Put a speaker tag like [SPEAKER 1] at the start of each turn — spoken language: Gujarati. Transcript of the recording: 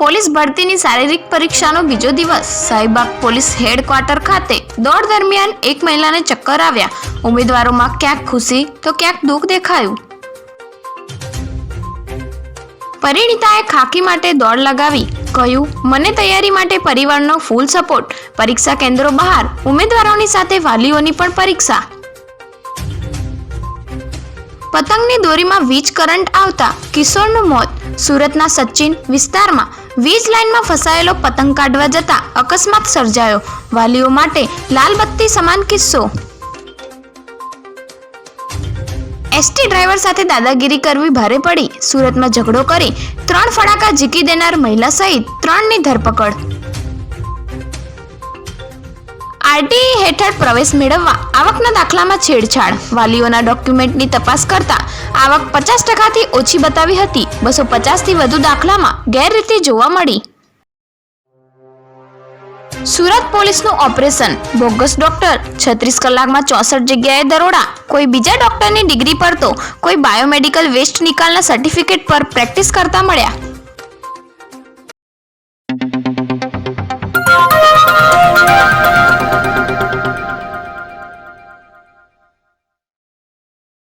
[SPEAKER 1] પોલીસ ભરતીની શારીરિક પરીક્ષાનો બીજો દિવસ. સાહીબાગ પોલીસ હેડક્વાર્ટર ખાતે દોડ દરમિયાન એક મહિલાને ચક્કર આવ્યા. ઉમેદવારોમાં ક્યાંક ખુશી તો ક્યાંક દુઃખ દેખાયું. પરિણીતાએ ખાકી માટે દોડ લગાવી, કહ્યું, મને તૈયારી માટે પરિવારનો ફૂલ સપોર્ટ પરીક્ષા કેન્દ્રો બહાર. ઉમેદવારોની સાથે વાલીઓની પણ પરીક્ષા. પતંગની દોરીમાં વીજ કરંટ આવતા કિશોરનું મોત. સુરતના સચિન વિસ્તારમાં વીજ લાઇનમાં ફસાયેલો પતંગ કાઢવા જતા અકસ્માત સર્જાયો. વાલીઓ માટે લાલબત્તી સમાન કિસ્સો. એસટી ડ્રાઈવર સાથે દાદાગીરી કરવી ભારે પડી. સુરતમાં ઝઘડો કરી ત્રણ ફડાકા ઝીકી દેનાર મહિલા સહિત ત્રણની ધરપકડ. આરટીઈ હેઠળ પ્રવેશ મેળવવા આવકના દાખલામાં છેડછાડ. વાલીઓના ડોક્યુમેન્ટની તપાસ કરતા આવક પચાસ ટકાથી ઓછી બતાવી હતી. બસો પચાસથી વધુ દાખલામાં ગેરરીતિ જોવા મળી. સુરત પોલીસનું ઓપરેશન. Bogus doctor. છત્રીસ કલાકમાં ચોસઠ જગ્યાએ દરોડા. કોઈ બીજા ડોક્ટરની ડિગ્રી પર તો કોઈ બાયોમેડિકલ વેસ્ટ નિકાલના સર્ટિફિકેટ પર પ્રેક્ટિસ કરતા મળ્યા.